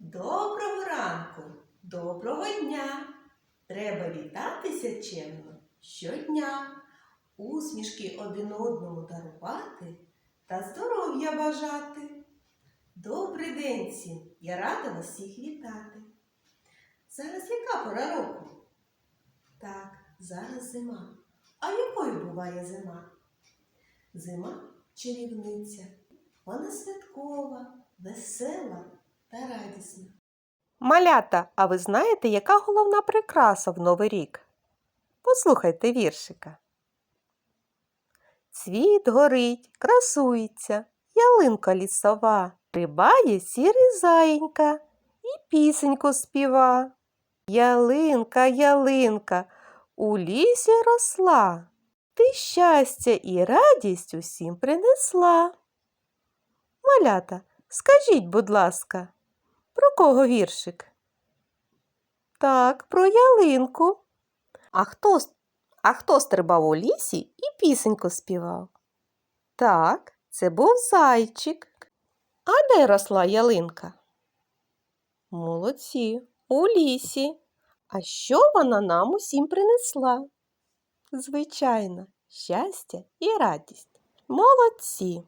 Доброго ранку, доброго дня. Треба вітатися чемно щодня, усмішки один одному дарувати та здоров'я бажати. Добрий день всім! Я рада вас всіх вітати. Зараз яка пора року? Так, зараз зима. А якою буває зима? Зима чарівниця. Вона святкова, весела та радісна. Малята, а ви знаєте, яка головна прикраса в Новий рік? Послухайте віршика. Цвіт горить, красується, ялинка лісова, рибає сірий заєнька і пісеньку співа. Ялинка, ялинка, у лісі росла, ти щастя і радість усім принесла. Малята, скажіть, будь ласка, про кого віршик? Так, про ялинку. А хто, а хто стрибав у лісі і пісеньку співав? Так, це був зайчик. А де росла ялинка? Молодці, у лісі. А що вона нам усім принесла? Звичайно, щастя і радість. Молодці.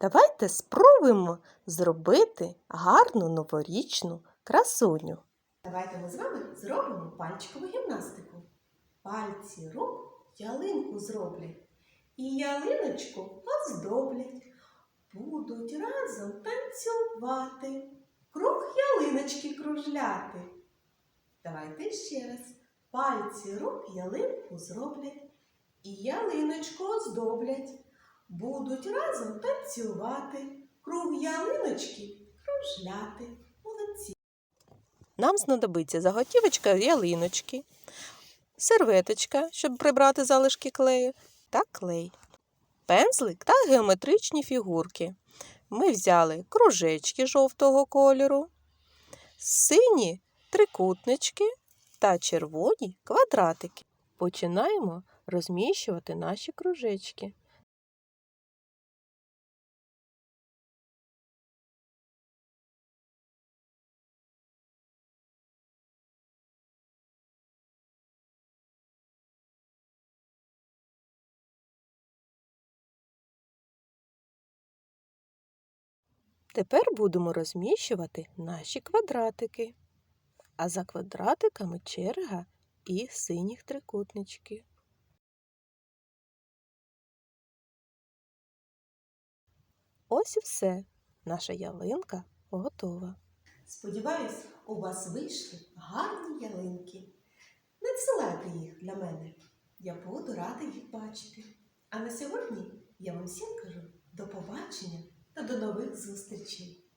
Давайте спробуємо зробити гарну новорічну красуню. Давайте ми з вами зробимо пальчикову гімнастику. Пальці рук ялинку зроблять. І ялиночку оздоблять. Будуть разом танцювати, круг ялиночки кружляти. Давайте ще раз. Пальці рук ялинку зроблять. І ялиночку оздоблять. Будуть разом танцювати, круг ялиночки кружляти. Молодці. Нам знадобиться заготівочка ялиночки, серветочка, щоб прибрати залишки клею, та клей, пензлик та геометричні фігурки. Ми взяли кружечки жовтого кольору, сині трикутнички та червоні квадратики. Починаємо розміщувати наші кружечки. Тепер будемо розміщувати наші квадратики. А за квадратиками черга і синіх трикутничків. Ось і все. Наша ялинка готова. Сподіваюсь, у вас вийшли гарні ялинки. Надсилайте їх для мене. Я буду рада їх бачити. А на сьогодні я вам всім кажу до побачення до нових зустрічей.